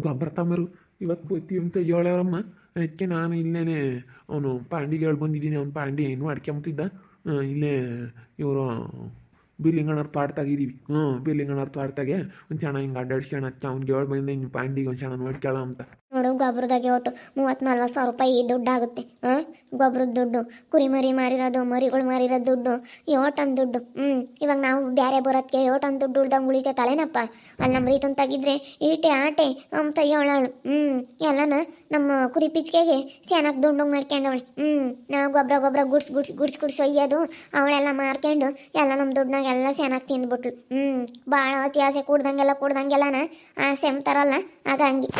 ಗೊಬ್ಬರ ತಮ್ಮರು ಇವತ್ತು ಹೋಯ್ತೀವಿ ಅಂತ ಹೇಳಾರಮ್ಮ ಅದಕ್ಕೆ ನಾನು ಇಲ್ಲೇನೆ ಅವನು ಪಾಂಡಿಗೆ ಹೇಳಿ ಬಂದಿದ್ದೀನಿ. ಅವ್ನು ಪಾಂಡಿ ಇನ್ನೂ ಅಡ್ಕೊಂಬತ್ತಿದ್ದ ಇಲ್ಲೇ ಇವರು ಬಿಲ್ಲಿಂಗಣ್ಣವ್ರ ತೋಟದಾಗಿದ್ದೀವಿ ಹ್ಞೂ ಬಿಲ್ಲಿಂಗಣ್ಣವ್ರ ತೋಟದಾಗೆ ಒಂದು ಚೆನ್ನಾಗಿ ಹಿಂಗೆ ಅಡ್ಡಾಡ್ಸ್ಕೊಂಡು ಹಚ್ಚ ಅವ್ನಿಗೆ ಹೇಳಿ ಬಂದ ಹಿಂಗೆ ಪಾಂಡಿಗೆ ಒಂದು ಚೆನ್ನಾಗಿ ನೋಡ್ಕೊಳ್ಳೋ ಅಂತ. ನೋಡು ಗೊಬ್ಬರದಾಗೆ ಒಟ್ಟು ಮೂವತ್ತು ನಲ್ವತ್ತು ಸಾವಿರ ರೂಪಾಯಿ ದುಡ್ಡಾಗುತ್ತೆ. ಹಾಂ ಗೊಬ್ಬರದ ದುಡ್ಡು ಕುರಿ ಮರಿ ಮಾರಿರೋದು ಮರಿಗಳು ಮಾರಿರೋ ದುಡ್ಡು ಯೋಟನ್ ದುಡ್ಡು ಹ್ಞೂ ಇವಾಗ ನಾವು ಬೇರೆ ಬರೋದಕ್ಕೆ ಯೋಟನ್ ದುಡ್ಡು ಉಳ್ದಂಗೆ ತಲೆನಪ್ಪ. ಅಲ್ಲಿ ನಮ್ಮ ರೀತನ್ ತೆಗಿದ್ರೆ ಈಟೆ ಆಟೆ ಅಂತ ಹೇಳೋಳು ಹ್ಞೂ ಎಲ್ಲನ ನಮ್ಮ ಕುರಿ ಪಿಚ್ಕೆಗೆ ಚೆನ್ನಾಗಿ ದುಂಡು ಅವಳು ಹ್ಞೂ ನಾವು ಗೊಬ್ಬರ ಗೊಬ್ಬರ ಗುಡ್ಸ್ ಗುಡ್ಸ್ ಗುಡ್ಸ್ ಗುಡ್ಸ್ ಒಯ್ಯೋದು ಅವಳೆಲ್ಲ ಮಾರ್ಕೊಂಡು ಎಲ್ಲ ನಮ್ಮ ದುಡ್ಡಾಗ ಎಲ್ಲ ಚೆನ್ನಾಗಿ ತಿಂದ್ಬಿಟ್ಲು. ಹ್ಞೂ ಭಾಳ ಅತಿ ಆಸೆ ಕುಡ್ದಂಗೆಲ್ಲ ಕುಡ್ದಂಗೆಲ್ಲನ ಆಸೆ ಅಂತಾರಲ್ಲ ಆಗ ಹಂಗೆ.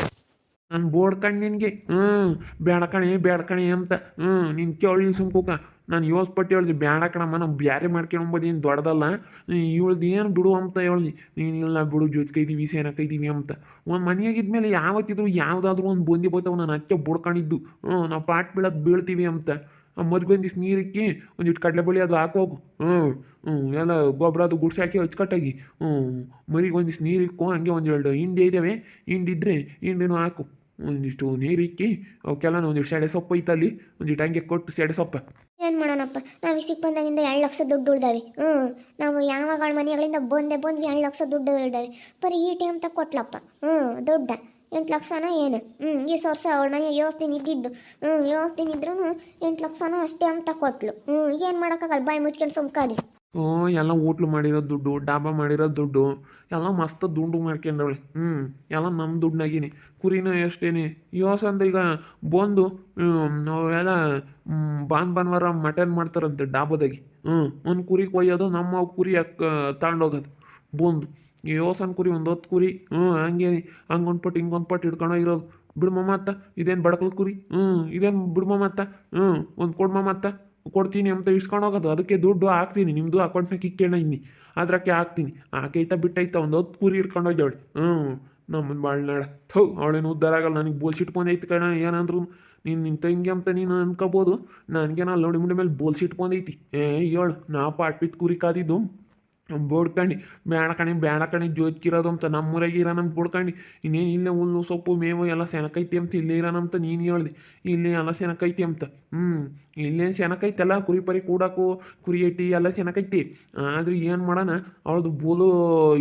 ನಾನು ಬೋರ್ಡ್ ನಿನಗೆ. ಹ್ಞೂ ಬೇಡ ಕಣಿ ಬೇಡ ಕಣಿ ಅಂತ. ಹ್ಞೂ ನಿನ್ನ ಕೇಳಿ ಸುಮ್ಕೋಕ. ನಾನು ಯೋಸ್ಪಟ್ಟು ಹೇಳ್ದೆ, ಬ್ಯಾಡ ಕಣಮ್ಮ ನಾವು ಬ್ಯಾರೆ ಮಾಡ್ಕೊಂಬೋದು ಏನು ದೊಡ್ಡದಲ್ಲ. ಇವಳ್ದು ಏನು ಬಿಡು ಅಂತ ಹೇಳ್ದಿ. ನೀನು ಇಲ್ಲ ಬಿಡು ಸೇನಾ ಕೈದೀವಿ ಅಂತ. ಒಂದು ಮನೆಯಾಗಿದ್ಮೇಲೆ ಯಾವತ್ತಿದ್ರು ಯಾವುದಾದ್ರೂ ಒಂದು ಬಂದಿ ಬೋತಾವ ನಾನು ಅಚ್ಚ ಬುಡ್ಕೊಂಡಿದ್ದು. ಹ್ಞೂ ನಾವು ಪಾಟ್ ಬೀಳೋದು ಬೀಳ್ತೀವಿ ಅಂತ. ಮದುವೆ ಒಂದಿಷ್ಟು ನೀರಿಕ್ಕಿ ಒಂದಿಟ್ಟು ಬಳಿ ಅದು ಹಾಕೋಗು ಹ್ಞೂ ಹ್ಞೂ, ಎಲ್ಲ ಗೊಬ್ಬರ ಅದು ಗುಡ್ಸಿ ಹಾಕಿ ಅಚ್ಚುಕಟ್ಟಾಗಿ. ಹ್ಞೂ, ಮರಿಗೆ ಒಂದಿಷ್ಟು ಇಕ್ಕೋ ಹಂಗೆ ಎರಡು ಹಿಂಡಿ ಇದ್ದಾವೆ ಹಿಂಡಿದ್ರೆ ಹಿಂಡಿನೂ ಹಾಕು. ಒಂದಿಷ್ಟು ನೀರಿಕ್ಕಿ, ಅವಕ್ಕೆಲ್ಲ ಒಂದಿಷ್ಟು ಸೆಡೆ ಸೊಪ್ಪು ಐತಲ್ಲಿ ಒಂದಿಷ್ಟು ಹಂಗೆ ಕೊಟ್ಟು ಸೆಡೆ ಸೊಪ್ಪು. ಏನು ಮಾಡೋಣಪ್ಪ? ನಾವು ಸಿಕ್ಕ ಬಂದಾಗಿಂದ ಎರಡು ಲಕ್ಷ ದುಡ್ಡು ಉಳ್ದಾವೆ. ಹ್ಞೂ ನಾವು ಯಾವಾಗ ಮನೆಗಳಿಂದ ಬಂದೆ ಬಂದ್ವಿ ಎರಡು ಲಕ್ಷ ದುಡ್ಡು ಉಳ್ದಾವೆ. ಬರೀ ಟೈಮ್ ಅಂತ ಕೊಟ್ಲಪ್ಪ. ಹ್ಞೂ ದುಡ್ಡ. ಎಂಟು ಲಕ್ಷನ ಏನು? ಹ್ಞೂ ಈ ವರ್ಷ ಅವಳ ಮನೆ ಯೋಸ್ತಿನ ಇದ್ದಿದ್ದು. ಹ್ಞೂ ವ್ಯವಸ್ಥೆ ಇದ್ರೂ ಎಂಟು ಲಕ್ಷನೂ ಅಷ್ಟೇ ಅಂತ ಕೊಟ್ಲು. ಹ್ಞೂ ಏನು ಮಾಡೋಕ್ಕಾಗಲ್ಲ? ಬಾಯಿ ಮುಚ್ಕೊಂಡು ಸುಮ್ಕಾರಿ ಹ್ಞೂ ಎಲ್ಲ ಹೋಟ್ಲು ಮಾಡಿರೋ ದುಡ್ಡು, ಡಾಬಾ ಮಾಡಿರೋ ದುಡ್ಡು, ಎಲ್ಲ ಮಸ್ತ್ ದುಂಡು ಮಾಡ್ಕೊಂಡವಳೆ. ಹ್ಞೂ ಎಲ್ಲ ನಮ್ಮ ದುಡ್ಡಾಗಿನಿ ಕುರಿನೂ ಎಷ್ಟೇನಿ? ಯೋಸಂದ ಈಗ ಬಂದು ಅವೆಲ್ಲ ಭಾನ್ ಭಾನುವಾರ ಮಟನ್ ಮಾಡ್ತಾರಂತೆ ಡಾಬಾದಾಗೆ. ಹ್ಞೂ ಒಂದು ಕುರಿ ಕೊಯ್ಯೋದು ನಮ್ಮ ಕುರಿ ಅಕ್ಕ ತಗೊಂಡೋಗೋದು ಬಂದು. ಯೋಸನ್ ಕುರಿ ಒಂದು ಹೊತ್ತು ಕುರಿ ಹ್ಞೂ ಹಂಗೆ ಹಂಗೊಂದು ಪಟ್ಟು ಹಿಂಗೊಂದು ಪಟ್ಟು ಹಿಡ್ಕೊಂಡು ಇರೋದು. ಬಿಡ್ಮಮ್ಮ ಅತ್ತ ಇದೇನು ಬಡಕಲ್ ಕುರಿ? ಹ್ಞೂ ಇದೇನು ಬಿಡ್ಮಮ್ಮ ಅತ್ತ ಹ್ಞೂ ಒಂದು ಕೊಡ್ಮಮ್ಮ ಅತ್ತ ಕೊಡ್ತೀನಿ ಅಂತ ಇಸ್ಕೊಂಡು ಹೋಗೋದು. ಅದಕ್ಕೆ ದುಡ್ಡು ಹಾಕ್ತೀನಿ. ನಿಮ್ಮದು ಅಕೌಂಟ್ನ ಕಿಕ್ಕೇಣ ಇನ್ನಿ. ಅದ್ರಕ್ಕೆ ಹಾಕ್ತೀನಿ. ಹಾಕೈತಾ ಬಿಟ್ಟೈತ ಒಂದು ಹೊತ್ತು ಕುರಿ ಹಿಡ್ಕೊಂಡು ಹೋಗ್ಯಾವಳೆ. ಹ್ಞೂ ನಮ್ಮನ್ನು ಬಾಳ್ನಾಡ ಥೌ ಅವಳೇನು ಉದ್ದಾರ ಆಗಲ್ಲ. ನನಗೆ ಬೋಲ್ಸಿಟ್ ಐತೆ ಕಣ ಏನಂದ್ರು. ನೀನು ಹಿಂಗೆ ಅಂತ ನೀನು ಅನ್ಕೋಬೋದು. ನನಗೆ ನಾ ಲೋಡಿ ಮುಂಡಿ ಮೇಲೆ ಬೋಲ್ಸಿ ಇಟ್ಕೊಂಡೈತಿ. ಏ ಹೇಳು ನಾ ಪಾಟ್ ಬಿತ್ತು ಕುರಿ ಕಾದಿದ್ದು. ಬೋಡ್ಕಂಡು ಬೇಡ ಕಣಿ ಬೇಡ ಕಣಿ ಜೋಜ್ಕಿರೋದು ಅಂತ ನಮ್ಮೂರಾಗ ಇರೋನಂತ ಬೋಡ್ಕಂಡು ಇನ್ನೇನು ಇಲ್ಲೇ ಹುಲ್ಲು, ಸೊಪ್ಪು, ಮೇವು, ಎಲ್ಲ ಸೆನಕೈತಿ ಅಂತ ಇಲ್ಲೇ ಇರೋನಂತ ನೀನು ಹೇಳ್ದೆ. ಇಲ್ಲಿ ಎಲ್ಲ ಸೆನಕೈತಿ ಅಂತ. ಹ್ಞೂ ಇಲ್ಲೇನು ಸೆನಕೈತಲ್ಲ ಕುರಿ ಪರಿ ಕೂಡಾಕು, ಕುರಿ ಎಟ್ಟಿ ಎಲ್ಲ ಸೆನಕೈತಿ ಆದ್ರೆ ಏನು ಮಾಡೋಣ, ಅವಳದು ಬೋಲು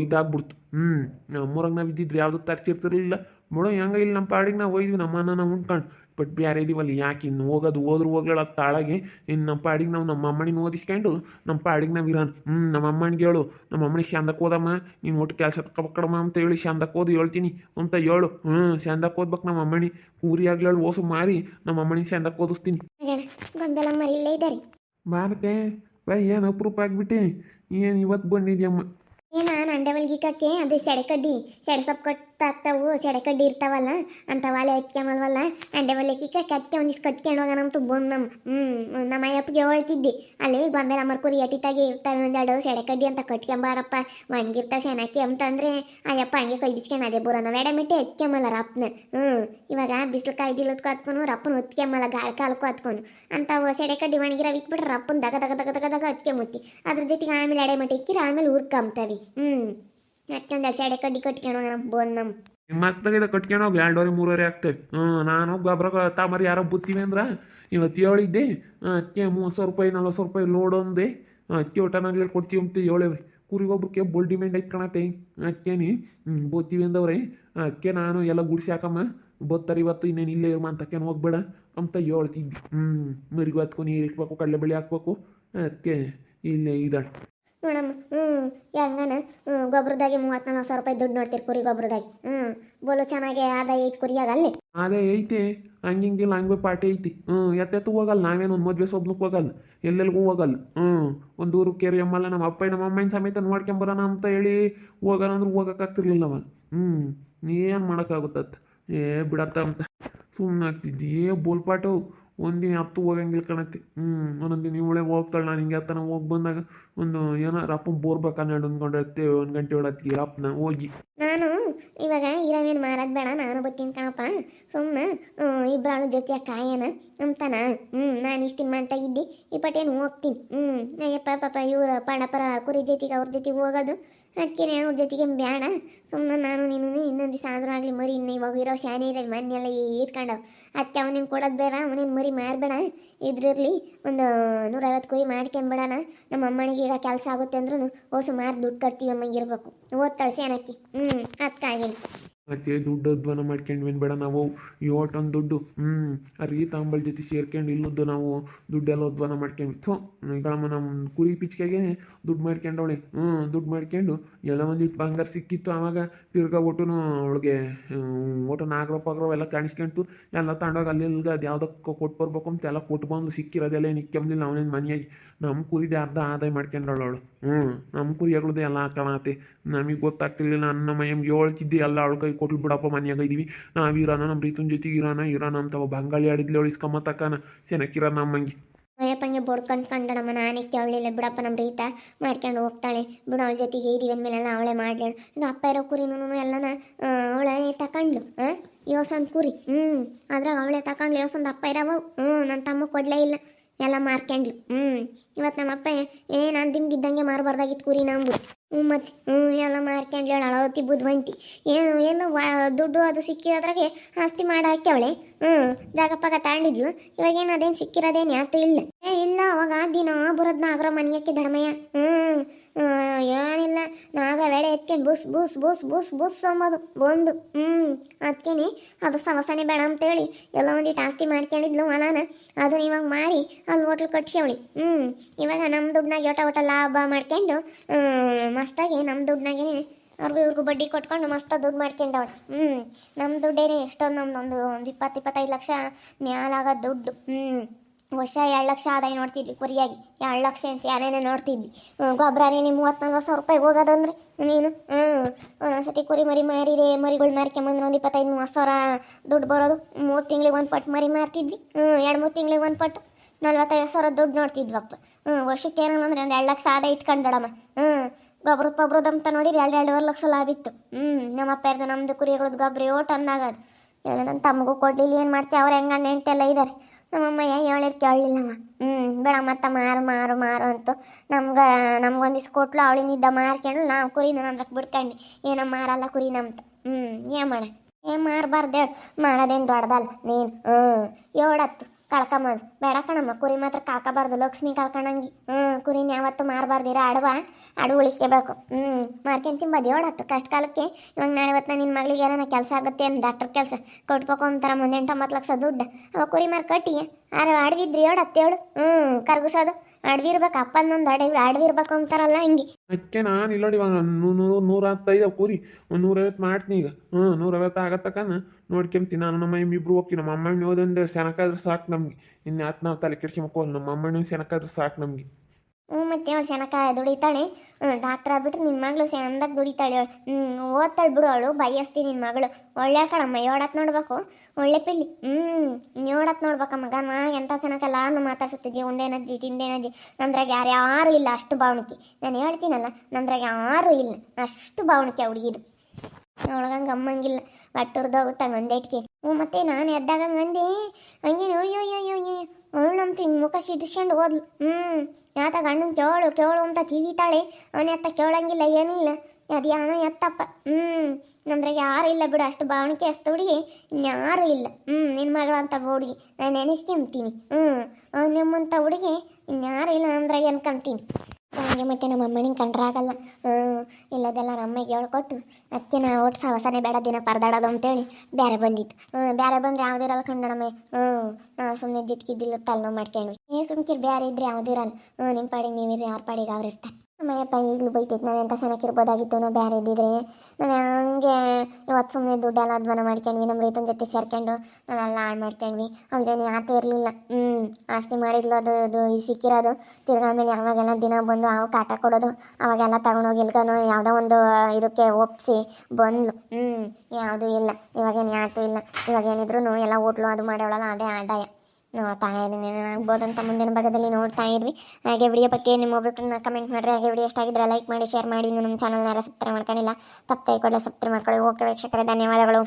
ಇದಾಗ್ಬಿಡ್ತು. ಹ್ಞೂ ನಮ್ಮೂರಾಗ ನಾವು ಇದ್ದಿದ್ರೆ ಯಾವುದು ತರ್ಸಿರ್ತಿರ್ಲಿಲ್ಲ. ಬಿಡೋ ಹೆಂಗ ಇಲ್ಲಿ ನಮ್ಮ ಪಾಡಿಗೆ ನಾವು ಒಯ್ದ್ವಿ ನಮ್ಮ ಅನ್ನ ನಾವು ಉಣ್ಕೊಂಡು. ಬಟ್ ಬೇರೆ ಇದೀವಲ್ಲ ಯಾಕೆ ಇನ್ನು ಹೋಗೋದು ಹೋದ್ರು ಹೋಗ್ಲೇಳ ತಾಳಾಗೆ. ಇನ್ನು ನಮ್ಮ ಪಾಡಿಗೆ ನಾವು ನಮ್ಮ ಅಮ್ಮನಿಗೆ ಓದಿಸ್ಕೊಂಡು ನಮ್ಮ ಪಾಡಿಗೆ ನಾವು ಇರೋಣ ಹ್ಞೂ ನಮ್ಮ ಅಮ್ಮನಿಗೆ ಹೇಳು ನಮ್ಮ ಅಮ್ಮನಿಗೆ ಶಾಂದಕ್ಕೆ ಓದಮ್ಮ ನೀನು ಒಟ್ಟು ಕೆಲಸ ತಗೊಬೇಕಡಮ್ಮ ಅಂತ ಹೇಳಿ ಶಾಂದಕ್ಕೆ ಓದಿ ಹೇಳ್ತೀನಿ. ಅಂತ ಹೇಳು. ಹ್ಞೂ ಶಾಂದಕ್ಕೆ ಓದ್ಬೇಕು ನಮ್ಮ ಅಮ್ಮನಿ ಕೂರಿ ಆಗ್ಲೇಳು ಓಸು ಮಾರಿ ನಮ್ಮ ಅಮ್ಮನಿಗೆ ಶಾಂದಕ್ಕೆ ಓದಿಸ್ತೀನಿ. ಬಾರತೆ ಬೈ ಏನು ಅಪರೂಪ ಆಗ್ಬಿಟ್ಟೆ. ಏನು ಇವತ್ತು ಬಂದಿದ್ಯಮ್ಮ? ಏನ ಮಲ್ಗಿಕಕ್ಕೆ ಅದೇ ಸೆಡೆ ಕಡ್ಡಿ ಸೆಡೆ ಸೊಪ್ಪು ಕಟ್ಟಾಗ್ತಾವು ಸೆಡೆ ಕಡ್ಡಿ ಇರ್ತಾವಲ್ಲ ಅಂಥವಾಲೆ ಹಚ್ಕೊಂಬಲ್ವಲ್ಲ ಅಂಡೆ ಮಲ್ಕಿಕ್ಕ ಕತ್ತೆ ಒಂದಿಷ್ಟು ಕಟ್ಕೊಂಡು ಹೋಗೋಣಂತ ಬಂದು ನಮ್ಮ ಹ್ಞೂ ನಮ್ಮ ಅಯ್ಯಪ್ಪಗೆ ಹೇಳ್ತಿದ್ದೆ. ಅಲ್ಲಿ ಗೊಂಬೆ ಅಮ್ಮರ್ ಕುರಿ ಎಟಿತಾಗೆ ಇರ್ತಾವೆ ಒಂದೆರಡು ಸೆಡೆ ಕಡ್ಡಿ ಅಂತ ಕಟ್ಕೊಂಬಾರಪ್ಪ ಒಣಗಿರ್ತಾ ಸೆನಕ್ಕೆ ಅಂತಂದ್ರೆ ಅಯ್ಯಪ್ಪ ಹಂಗೆ ಕೈ ಬಿಸ್ಕೊಂಡು ಅದೇ ಬರೋಣ ಮಟ್ಟಿ ಎತ್ಕೊಂಬಲ್ಲ ರಪ್ಪನ. ಹ್ಞೂ ಇವಾಗ ಬಿಸಿಲು ಕಾಯ್ದಿಲ್ಲದಕ್ಕೂ ಹತ್ಕೊಂಡು ರಪ್ಪನ ಹೊತ್ಕೊಂಬಲ್ಲ ಗಾಳಿ ಕಾಲಕ್ಕೂ ಹತ್ಕೊಂಡು ಅಂಥವು ಸೆಡೆಕಡ್ಡಿ ಒಣಗಿರ ಇಕ್ಬಿಟ್ರೆ ರಪ್ಪನ ದಗ ದಗ ದಗ ದಗ ದಗ ಹತ್ಕೊಂಬತ್ತಿ ಅದ್ರ ಜೊತೆಗೆ ಆಮೇಲೆ ಎಡೆ ಮಟ್ಟಿ ಇಕ್ಕಿರ ಆಮೇಲೆ ಹುರ್ಕಂಬ್ತಾವೆ ಹ್ಞೂ ಯಾಕಂದ್ರೆ ಸೆಡೆ ಕಡ್ಡಿ ಕಟ್ಕೊಂಡು ನಮ್ಮ ಹೋಗಿ ಎರಡೂವರೆ ಮೂರುವರೆ ಆಗ್ತದೆ ಹ್ಞೂ ನಾನು ಗೊಬ್ಬರ ತಾಮರಿ ಯಾರೋ ಬುತ್ತೀವಿ ಅಂದ್ರ, ಇವತ್ತು ಹೇಳಿದ್ದೆ ಅದಕ್ಕೆ ಮೂವತ್ತು ಸಾವಿರ ರೂಪಾಯಿ, ನಲ್ವತ್ತು ಸಾವಿರ ರೂಪಾಯಿ ಲೋಡ್ ಒಂದೆ. ಅದಕ್ಕೆ ಹೇಳಿ ಕೊಡ್ತೀವಿ ಅಂತ ಹೇಳೇವ್ರಿ ಕುರಿಗೊಬ್ರಿಗೆ ಬೋಲ್ ಡಿಮ್ಯಾಂಡ್ ಐತೆ ಕಣತೆ ಅದಕ್ಕೇನಿ ಬೋತೀವಿ ಅಂದವ್ರಿ. ಅದಕ್ಕೆ ನಾನು ಎಲ್ಲ ಗುಡ್ಸಿ ಹಾಕಮ್ಮ. ಬತ್ತಾರ ಇವತ್ತು ಇನ್ನೇನು ಇಲ್ಲೇ ಇರ್ಮ ಅಂತಕ್ಕೇನು ಹೋಗ್ಬೇಡ. ಅಂತ ಹೇಳ್ತೀನಿ ಹ್ಞೂ ಮರಿಗೂ ಹತ್ಕೊ, ನೀರು ಇಕ್ಬೇಕು, ಕಡಲೆಬೇಳೆ ಹಾಕ್ಬೇಕು. ಅದಕ್ಕೆ ಇಲ್ಲೇ ಇದ್ದಾಳೆ ನೋಡಮ್ಮ ಹ್ಞೂ ಹೆಂಗನ ಗೊಬ್ಬರದಾಗೆ ಮೂವತ್ನಾಲ್ಕು ಸಾವಿರ ರೂಪಾಯಿ ದುಡ್ಡು ನೋಡ್ತೀರಿ ಕುರಿ ಗೊಬ್ಬರದಾಗೆ. ಹ್ಞೂ ಬೋಲು ಚೆನ್ನಾಗಿ ಆದಾಯ ಐತೆ ಕುರಿಯಾಗ ಅಲ್ಲಿ. ಅದೇ ಐತಿ, ಹಂಗಿಂಗಿಲ್ಲ, ಹಂಗೆ ಪಾರ್ಟಿ ಐತಿ. ಹ್ಞೂ ಎತ್ತೆತ್ತು ಹೋಗಲ್ಲ, ನಾವೇನು ಒಂದು ಮದುವೆ ಸೊಬ್ಲಕ್ಕೆ ಹೋಗಲ್ಲ, ಎಲ್ಲೆಲ್ಗೂ ಹೋಗಲ್ಲ. ಹ್ಞೂ ಒಂದು ಊರು ಕೇರಿ ಅಮ್ಮಲ್ಲ, ನಮ್ಮ ಅಪ್ಪ, ನಮ್ಮ ಅಮ್ಮನ ಸಮೇತ ನೋಡ್ಕೊಂಬರೋಣ ಅಂತ ಹೇಳಿ ಹೋಗೋಣ ಅಂದ್ರೆ ಹೋಗೋಕ್ಕಾಗ್ತಿರ್ಲಿಲ್ಲ ಅವ. ಹ್ಞೂ ಏನು ಮಾಡೋಕ್ಕಾಗುತ್ತತ್ತ ಏ ಬಿಡತ್ತ ಅಂತ ಸುಮ್ಮನೆ ಆಗ್ತಿದ್ದೀ ಬೋಲ್ಪಾಟು. ಒಂದಿನ ಹತ್ತು ಹೋಗಂಗಿಲ್ಲ ಕಣತಿ. ಹ್ಞೂ ಒಂದೊಂದು ದಿನ ಇವಳೆ ಹೋಗ್ತಾಳೆ, ನಾನು ಹಿಂಗೆ ಹತ್ತನ ಹೋಗಿ ಬಂದಾಗ ಒಂದು ಏನೋ ರಪ್ಪ ಬೋರ್ಬೇಕು ಹನ್ನೆರಡು ಗಂಟೆ ಒಂದು ಗಂಟೆ ಒಳಗೆ ರಪ್ಪನ ಹೋಗಿ. ನಾನು ಇವಾಗ ಇರವೇನು ಮಾರೋದು ಬೇಡ, ನಾನು ಬರ್ತೀನಿ ಕಣಪ್ಪ. ಸುಮ್ಮನೆ ಇಬ್ಬರಾಳು ಜೊತೆಯ ಕಾಯನ ಅಂತಾನ ಹ್ಞೂ ನಾನು ಇಷ್ಟಿನ ಇದ್ದಿ ಈ ಪಟೇನು ಹೋಗ್ತೀನಿ. ಹ್ಞೂ ಅಯ್ಯಪ್ಪ, ಪಾಪ, ಇವ್ರ ಪಡಪರ ಕುರಿ ಜೊತೆಗೆ, ಅವ್ರ ಜೊತೆಗೆ ಹೋಗೋದು. ಅದಕ್ಕೆ ಅವ್ರ ಜೊತೆಗೆ ಬೇಡ ಸುಮ್ಮನೆ ನಾನು, ನೀನು ಇನ್ನೊಂದು ದಿವಸ ಆದರೂ ಆಗಲಿ, ಮರಿ, ಇನ್ನು ಇವಾಗ ಇರೋ ಶಾನೆ ಇದೆ ಮನೆಯೆಲ್ಲ ಈದ್ಕೊಂಡವ್ ಅದಕ್ಕೆ ಅವನಿಗೆ ಕೊಡೋದು ಬೇಡ ಅವನೇನು ಮರಿ ಮಾರಬೇಡ ಇದ್ರಿರಲಿ ಒಂದು ನೂರೈವತ್ತು ಕುರಿ ಮಾಡ್ಕೊಂಬಿಡೋಣ. ನಮ್ಮ ಅಮ್ಮನಿಗೆ ಈಗ ಕೆಲಸ ಆಗುತ್ತೆ ಅಂದ್ರೂ ಓಸು ಮಾರಿ ದುಡ್ಡು ಕಟ್ತೀವಿ ಅಮ್ಮಂಗೆ ಇರಬೇಕು. ಓದ್ತಾಳೆ ಸೇನಕ್ಕಿ ಹ್ಞೂ ಅದಕ್ಕಾಗೇನೆ ಮತ್ತೆ ದುಡ್ಡು ಅಧ್ವಾನ ಮಾಡ್ಕೊಂಡ್ವೇನು ಬೇಡ ನಾವು. ಯೋಟೊಂದು ದುಡ್ಡು. ಹ್ಞೂ ಆ ತಾಂಬಲ್ ಜೊತೆ ಸೇರ್ಕೊಂಡು ಇಲ್ಲದ್ದು ನಾವು ದುಡ್ಡೆಲ್ಲ ಅಧ್ವಾನ ಮಾಡ್ಕೊಂಡ್ವಿ ಥೋ ಈಗಳಮ್ಮ ನಮ್ಮ ಕುರಿ ಪಿಚ್ಕೆಗೆ ದುಡ್ಡು ಮಾಡ್ಕೊಂಡವಳೆ. ಹ್ಞೂ ದುಡ್ಡು ಮಾಡ್ಕೊಂಡು ಎಲ್ಲ ಒಂದಿಟ್ಟು ಬಂಗಾರ ಸಿಕ್ಕಿತ್ತು ಆವಾಗ ತಿರ್ಗಾ ಒಟ್ಟುನು ಅವಳಿಗೆ ಒಟ್ಟು ನಾಗರ ಪಾಗ್ರವ ಎಲ್ಲ ಕಾಣಿಸ್ಕೊಂತು ಎಲ್ಲ ತಗೊಂಡೋಗಿ ಅಲ್ಲಿ ಇಲ್ಗ ಅದು ಯಾವುದಕ್ಕೆ ಕೊಟ್ಟು ಬರ್ಬೇಕು ಅಂತ ಎಲ್ಲ ಕೊಟ್ಟು ಬಂದು ಸಿಕ್ಕಿರೋದೆಲ್ಲ ಏನು ಇಕ್ಕೊಂಬಿಲ್ಲ ಅವನೇನು ಮನೆಯಾಗಿ. ನಮ್ಮ ಕುರಿದೆ ಅರ್ಧ ಆದಾಯ ಮಾಡ್ಕೊಂಡವಳು ಅವಳು. ಹ್ಞೂ ನಮ್ಮ ಕುರಿಗಳದ್ದು ಎಲ್ಲ ಕಾಣತ್ತೆ ನಮಗೆ ಗೊತ್ತಾಗ್ತಿರ್ಲಿಲ್ಲ ನನ್ನ ಮೈಯಮ್ಗೆ ಹೇಳ್ತಿದ್ದೆ ಎಲ್ಲ ಅವಳ ಕೈ ಕೊಟ್ಲು ಬಿಡಪ್ಪ ಮನ್ಯಾಗ ಇದೀವಿ. ನಾವು ಇರೋಣ ನಮ್ಮ ಪ್ರೀತನ ಜೊತೆಗೆ ಇರಾನ ಇರಾನ ಅಂತವ ಬಂಗಾಳಿ ಆಡಿದ್ಲಿ ಅವಳು ಇಸ್ಕೊಂಬತ್ತಕ್ಕನ ಚೆನ್ನಾಗಿರೋ ನಮ್ಮಂಗೆ ಅಯ್ಯಪ್ಪಂಗೆ ಬಡ್ಕೊಂಡು ಕಂಡಣಮ್ಮ ನಾನಕ್ಕೆ ಕೇಳಲಿಲ್ಲ ಬಿಡಪ್ಪ ನಮ್ಮ ರೀತ ಮಾಡ್ಕೊಂಡು ಹೋಗ್ತಾಳೆ. ಬಿಡು ಅವಳ ಜೊತೆಗೆ ಇದೀವಿ ಅಂದಮೇಲೆಲ್ಲ ಅವಳೇ ಮಾಡ್ಲೇಳು ಈಗ ಅಪ್ಪ ಇರೋ ಕುರಿನೂ ಎಲ್ಲನ ಅವಳೇ ತಕೊಂಡ್ಲು ಹಾಂ ಯೋಸೊಂದು ಕುರಿ. ಹ್ಞೂ ಅದ್ರಾಗ ಅವಳೇ ತಕೊಂಡ್ಲು ಯೋಸಂದ್ ಅಪ್ಪ ಇರವು. ಹ್ಞೂ ನನ್ನ ತಮ್ಮ ಕೊಡಲೇ ಇಲ್ಲ. ಎಲ್ಲ ಮಾರ್ಕೊಂಡ್ಲು ಹ್ಞೂ ಇವತ್ತು ನಮ್ಮ ಅಪ್ಪ ಏ ನಾನು ದಿಮ್ಗಿದ್ದಂಗೆ ಮಾರಬಾರ್ದಾಗಿತ್ತು ಕುರಿ ನಮ್ದು ಹ್ಞೂ ಮತ್ತೆ ಹ್ಞೂ ಎಲ್ಲ ಮಾರ್ಕೊಂಡ್ಲು ಅಳವತ್ತಿ ಬುದ್ಧಿವಂತಿ ಏನು ಏನು ದುಡ್ಡು ಅದು ಸಿಕ್ಕಿರೋದ್ರಾಗೆ ಆಸ್ತಿ ಮಾಡಿ ಹಾಕ್ಯವಳೆ ಹ್ಞೂ ಜಾಗ ಪಾಗ ತಾಂಡಿದ್ಲು ಇವಾಗೇನು ಅದೇನು ಸಿಕ್ಕಿರೋದೇನು ಯಾತು ಇಲ್ಲ. ಏ, ಇಲ್ಲ, ಅವಾಗ ದಿನ ಬರೋದು ಆಗ್ರೋ ಮನೆಯಕ್ಕೆ ಧರ್ಮಯ್ಯ. ಹ್ಞೂ ನಾಗ ವೇಳೆ ಎತ್ಕೊಂಡು ಬುಸ್ ಬುಸ್ ಬುಸ್ ಬುಸ್ ಬುಸ್ ಅಂಬೋದು ಒಂದು. ಹ್ಞೂ ಅದಕ್ಕೇನೆ ಅದು ಸಮಸನೆ ಬೇಡ ಅಂತೇಳಿ ಎಲ್ಲ ಒಂದಿಟ್ಟು ಆಸ್ತಿ ಮಾಡ್ಕೊಂಡಿದ್ಲು ಹೊಲಾನ ಅದನ್ನ ಇವಾಗ ಮಾರಿ ಅಲ್ಲಿ ಕಟ್ಸಿ ಅವಳಿ ಹ್ಞೂ ಇವಾಗ ನಮ್ಮ ದುಡ್ಡಾಗ ಒಟ ಒಟ ಲಾಭ ಮಾಡ್ಕೊಂಡು ಮಸ್ತಾಗಿ ನಮ್ಮ ದುಡ್ಡಿನಾಗೆ ಅವ್ರಿಗೂ ಇವ್ರಿಗೂ ಬಡ್ಡಿ ಕೊಟ್ಕೊಂಡು ಮಸ್ತ ದುಡ್ಡು ಮಾಡ್ಕೊಂಡವಳು. ಹ್ಞೂ ನಮ್ಮ ದುಡ್ಡೇನೆ ಎಷ್ಟೊಂದು ನಮ್ದೊಂದು ಒಂದು ಇಪ್ಪತ್ತು ಇಪ್ಪತ್ತೈದು ಲಕ್ಷ ಮ್ಯಾಲಾಗ ದುಡ್ಡು. ಹ್ಞೂ ವರ್ಷ ಎರಡು ಲಕ್ಷ ಆದಾಯ ನೋಡ್ತಿದ್ವಿ ಕುರಿಯಾಗಿ. ಎರಡು ಲಕ್ಷ ಅಂತ ಯಾರೇನೇ ನೋಡ್ತಿದ್ವಿ. ಗೊಬ್ಬರ ನೀನು ಮೂವತ್ತು ನಲ್ವತ್ತು ಸಾವಿರ ರೂಪಾಯಿ ಹೋಗೋದಂದ್ರೆ? ನೀನು? ಹ್ಞೂ ಒಂದೊಂದ್ಸತಿ ಕುರಿ ಮರಿ ಮಾರಿದೆ, ಮರಿಗಳು ಮಾರ್ಕೊಂಬಂದ್ರೆ ಒಂದು ಇಪ್ಪತ್ತೈದು, ಮೂವತ್ತು ಸಾವಿರ ದುಡ್ಡು ಬರೋದು. ಮೂರು ತಿಂಗಳಿಗೆ ಒಂದು ಪಟ್ಟು ಮರಿ ಮಾರ್ತಿದ್ವಿ. ಹ್ಞೂ ಎರಡು ಮೂರು ತಿಂಗಳಿಗೆ ಒಂದು ಪಟ್ಟು ನಲ್ವತ್ತೈದು ಸಾವಿರ ದುಡ್ಡು ನೋಡ್ತಿದ್ವಪ್ಪ. ಹ್ಞೂ ವರ್ಷಕ್ಕೆ ಏನಂದ್ರೆ ಒಂದು ಎರಡು ಲಕ್ಷ ಆದಾಯ ಇಟ್ಕೊಂಡಡಮ್ಮ ಹ್ಞೂ ಗೊಬ್ಬರ ಪಬ್ರದ ಅಂತ ನೋಡಿರಿ ಎರಡು ಎರಡೂವರೆ ಲಕ್ಷ ಲಾಭ ಇತ್ತು. ಹ್ಞೂ ನಮ್ಮಪ್ಪ ಇರ್ದು ನಮ್ಮದು ಕುರಿಗಳದ್ದು ಗೊಬ್ಬರ ಓಟ್ ಅಂದಾಗದು ಎಲ್ಲ ನನ್ನ ತಮ್ಮಗೂ ಕೊಡ್ಲಿಲ್ಲ, ಏನು ಮಾಡ್ತೀವಿ ಅವ್ರು ಹೆಂಗ ನೆಂಟೆಲ್ಲ ಇದ್ದಾರೆ ನಮ್ಮಮ್ಮ ಹೇಳಿದ್ ಕೇಳಲಿಲ್ಲಮ್ಮ ಹ್ಞೂ ಬೇಡ ಮತ್ತೆ ಮಾರು ಮಾರು ಮಾರು ಅಂತ ನಮ್ಗೆ ನಮ್ಗೊಂದಿಸ್ ಕೊಟ್ಲು ಅವಳಿನಿದ್ದ ಮಾರ್ಕೊಂಡು ನಾವು ಕುರಿ ನಮ್ದಕ್ಕೆ ಬಿಡ್ಕೊಂಡು ಏನೋ ಮಾರಲ್ಲ ಕುರಿ ನಮ್ತ ಹ್ಞೂ ಏನು ಮಾಡ? ಏನು ಮಾರಬಾರ್ದು ಹೇಳು. ಮಾಡೋದೇನು ದೊಡ್ಡದಲ್ಲ, ನೀನು ಹ್ಞೂ ಏಳತ್ತು ಕಳ್ಕೊಂಬೋದು. ಬೇಡ ಕಣಮ್ಮ, ಕುರಿ ಮಾತ್ರ ಕಳ್ಕೊಬಾರ್ದು ಲಕ್ಷ್ಮಿ ಕಳ್ಕಣಂಗಿ. ಹ್ಞೂ ಕುರಿನ ಯಾವತ್ತು ಮಾರಬಾರ್ದಿರ ಅಡವ. ಅಡು ಉಳಿಸ್ಕೋಬೇಕು. ಹ್ಞೂ ಮಾರ್ಕೊಂಡು ತಿಂಬೋದು ಏಳತ್ತು ಕಷ್ಟ ಕಾಲಕ್ಕೆ ಇವಾಗ ನಾಳೆ ಇವತ್ತು ನಿನ್ನ ಮಗಳಿಗೆ ಏನೋ ಕೆಲಸ ಆಗುತ್ತೆ ಏನು ಡಾಕ್ಟರ್ ಕೆಲಸ? ಕೊಟ್ಬೇಕು ಅಂತಾರ ಮುಂದೆ ಎಂಟೊಂಬತ್ತು ಲಕ್ಷ ದುಡ್ಡು. ಅವ ಕುರಿ ಮಾರಿ ಕಟ್ಟಿ ಆರ ಅಡವಿದ್ರಿ ಏಳತ್ತು ಏಳು ಹ್ಞೂ ಕರ್ಗಿಸೋದು. ಅಡವಿ ಇರ್ಬೇಕು ಅಪ್ಪನೊಂದು ಅಡವಿ ಅಡ್ವಿರ್ಬೇಕು ಅಂತಾರಲ್ಲ ಹಿಂಗೆ. ಅದಕ್ಕೆ ನಾನು ಇಲ್ಲ ಇವಾಗ, ನೂರು, ನೂರ ಹತ್ತೈದು ಕೂರಿ. ಒಂದು ನೂರೈವತ್ತು ಮಾಡ್ತೀನಿ ಈಗ. ಹ್ಞೂ ನೂರೈವತ್ತು ಆಗತ್ತಕ್ಕನ ನೋಡ್ಕೊಂತೀನಿ ನಾನು ನಮ್ಮ ಅಮ್ಮ ಇಬ್ರು ಹೋಗ್ತೀನಿ ನಮ್ಮ ಅಮ್ಮನ ಓದಂದ್ರೆ ಸೆನಕಾದ್ರೆ ಸಾಕು ನಮಗೆ. ಇನ್ನು ಯಾತ್ ನಾವು ತಲೆ ಮಕ್ಕಳು ನಮ್ಮ ಅಮ್ಮನ ಸೆನಕಾದ್ರೆ ಸಾಕು ನಮಗೆ. ಹ್ಞೂ, ಮತ್ತೆ ಅವಳು ಚೆನ್ನಾಗಿ ದುಡಿತಾಳೆ. ಡಾಕ್ಟರ್ ಆಗ್ಬಿಟ್ರೆ ನಿನ್ನ ಮಗಳು ಚೆಂದಾಗಿ ದುಡಿತಾಳೆ ಅವಳು. ಹ್ಞೂ, ಓದ್ತಾಳೆ ಬಿಡು ಅವಳು, ಬಯಸ್ತಿ ನಿನ್ನ ಮಗಳು. ಒಳ್ಳೆ ಕಣಮ್ಮ ಯೋಡತ್ ನೋಡ್ಬೇಕು. ಒಳ್ಳೆ ಪಿಳ್ಳಿ ಹ್ಞೂ ಏಳತ್ತು ನೋಡ್ಬೇಕಮ್ಮ ಗನ ಎಂಥ ಚೆನ್ನಾಗೆಲ್ಲ ಮಾತಾಡ್ಸುತ್ತಿದ್ದೆ ಉಂಡೇನಜ್ಜಿ ತಿಂಡೇನಜ್ಜಿ ನಂದ್ರಾಗ ಯಾರು ಯಾರು ಇಲ್ಲ, ಅಷ್ಟು ಬಾವಣಿಕೆ ನಾನು ಹೇಳ್ತೀನಲ್ಲ ನಂದ್ರಾಗ ಯಾರು ಇಲ್ಲ, ಅಷ್ಟು ಬಾವಣಿಕೆ ಹುಡುಗಿದು. ಅವಳಗಂಗೆ ಅಮ್ಮಂಗಿಲ್ಲ ಬಟ್ಟುರ್ದೋಗುತ್ತಾಗ ಒಂದೇಟ್ಗೆ ಹ್ಞೂ, ಮತ್ತೆ ನಾನು ಎದ್ದಾಗ ಅಂದೆ? ಹಂಗೇನು? ಅಯ್ಯೋ ಅವಳು ನಮ್ಮ ತಿಂಗ್ ಮುಖ ಸಿಡಿಸ್ಕೊಂಡು ಹೋದ್ಲು ಹ್ಞೂ ಯಾತ ಗಂಡನ ಕೇಳು ಕೇಳು ಅಂತ ಕಿವಿತಾಳೆ ಅವನ ಎತ್ತ ಕೇಳಂಗಿಲ್ಲ ಏನಿಲ್ಲ ಅದು ಯಾನ ಎತ್ತಪ್ಪ ಹ್ಞೂ ನಮ್ದ್ರಾಗ ಯಾರು ಇಲ್ಲ ಬಿಡು ಅಷ್ಟು ಭಾವಣಿಕೆ ಅಷ್ಟು ಹುಡುಗಿ ಇನ್ಯಾರೂ ಇಲ್ಲ ಹ್ಞೂ ನಿನ್ನ ಮಗಳಂತ ಹುಡುಗಿ ನಾನು ನೆನೆಸ್ಕೊಂತೀನಿ ಹ್ಞೂ ನಿಮ್ಮಂಥ ಹುಡುಗಿ ಇನ್ಯಾರು ಇಲ್ಲ ನಮ್ದ್ರಾಗ ಅನ್ಕೊಂತೀನಿ ಹಂಗೆ ಮತ್ತೆ ನಮ್ಮ ಅಮ್ಮನಿಗೆ ಕಂಡ್ರಾಗಲ್ಲ. ಇಲ್ಲದೆಲ್ಲ ನಮ್ಮಗೆ ಹೇಳ್ಕೊಟ್ಟು ಅದಕ್ಕೆ ನಾ ಒಟ್ಟು ಸವಸನೆ ಬೇಡ, ದಿನ ಪರದಾಡೋದು ಅಂತೇಳಿ ಬೇರೆ ಬಂದಿತ್ತು. ಬೇರೆ ಬಂದ್ರೆ ಯಾವುದಿರಲ್ಲ ಕಣ್ಣಡಮ್ಮೆ ಹ್ಞೂ ನಾ ಸುಮ್ಮನೆ ಜಿತ್ಕಿದ್ದಿಲ್ಲ ತಲೆನೋವು ಮಾಡ್ಕೊಂಡ್ವಿ. ನೀವು ಸುಮ್ಕಿರ್ ಬೇರೆ ಇದ್ರೆ ಯಾವುದಿರಲ್ಲ ನಿಮ್ಮ ಪಾಡಿಗೆ ನೀವಿರಿ ಯಾರ ಪಾಡಿಗೆ ಅವ್ರು ಇರ್ತಾರೆ. ಅಮ್ಮಯ್ಯಪ್ಪ ಈಗಲೂ ಬೈತೈತೆ, ನಾವು ಎಂಥ ಚೆನ್ನಾಗಿರ್ಬೋದಾಗಿತ್ತು ನಾವು ಬೇರೆ ಇದ್ದಿದ್ರೆ. ನಾವು ಹಂಗೆ ಇವತ್ತು ಸುಮ್ಮನೆ ದುಡ್ಡೆಲ್ಲ ಅಧ್ವಾನ ಮಾಡ್ಕೊಂಡ್ವಿ ನಮ್ಮ ರೈತನ ಜೊತೆ ಸೇರ್ಕೊಂಡು ನಾವೆಲ್ಲ ಹಾಳು ಮಾಡ್ಕೊಂಡ್ವಿ. ಅವಳದೇನು ಯಾತೂ ಇರಲಿಲ್ಲ. ಹ್ಞೂ ಆಸ್ತಿ ಮಾಡಿದ್ಲು ಅದು ಅದು ಈ ಸಿಕ್ಕಿರೋದು. ತಿರ್ಗಾ ಆಮೇಲೆ ಯಾವಾಗೆಲ್ಲ ದಿನ ಬಂದು ಅವು ಕಾಟ ಕೊಡೋದು, ಅವಾಗೆಲ್ಲ ತಗೊಂಡೋಗಿ ಎಲ್ಗನೋ ಯಾವುದೋ ಒಂದು ಇದಕ್ಕೆ ಒಪ್ಪಿಸಿ ಬಂದ್ಲು. ಹ್ಞೂ ಯಾವುದೂ ಇಲ್ಲ. ಇವಾಗೇನು ಯಾತೂ ಇಲ್ಲ. ಇವಾಗೇನಿದ್ರು ಎಲ್ಲ ಹೋಟ್ಲು ಅದು ಮಾಡೋಳಲ್ಲ, ಅದೇ ಆದಾಯ. ನೋಡ್ತಾ ಇದ್ದೀನಿ. ಆಗ್ಬೋದಂತ ಮುಂದಿನ ಭಾಗದಲ್ಲಿ ನೋಡ್ತಾ ಇರ್ರಿ. ಹಾಗೆ ವಿಡಿಯೋ ಬಗ್ಗೆ ನಿಮ್ಮ ಒಬ್ಬರನ್ನ ಕಮೆಂಟ್ ಮಾಡಿರಿ. ಹಾಗೆ ವಿಡಿಯೋ ಇಷ್ಟ ಆಗಿದ್ರೆ ಲೈಕ್ ಮಾಡಿ ಶೇರ್ ಮಾಡಿ. ಇನ್ನು ನಮ್ಮ ಚಾನಲ್ನ ಯಾರು ಸಬ್ಸ್ಕ್ರೈಬ್ ಮಾಡ್ಕೊಂಡಿಲ್ಲ, ತಪ್ಪದೆ ಕೂಡಲೇ ಸಬ್ಸ್ಕ್ರೈಬ್ ಮಾಡ್ಕೊಳ್ಳಿ. ಓಕೆ ವೀಕ್ಷಕರೇ, ಧನ್ಯವಾದಗಳು.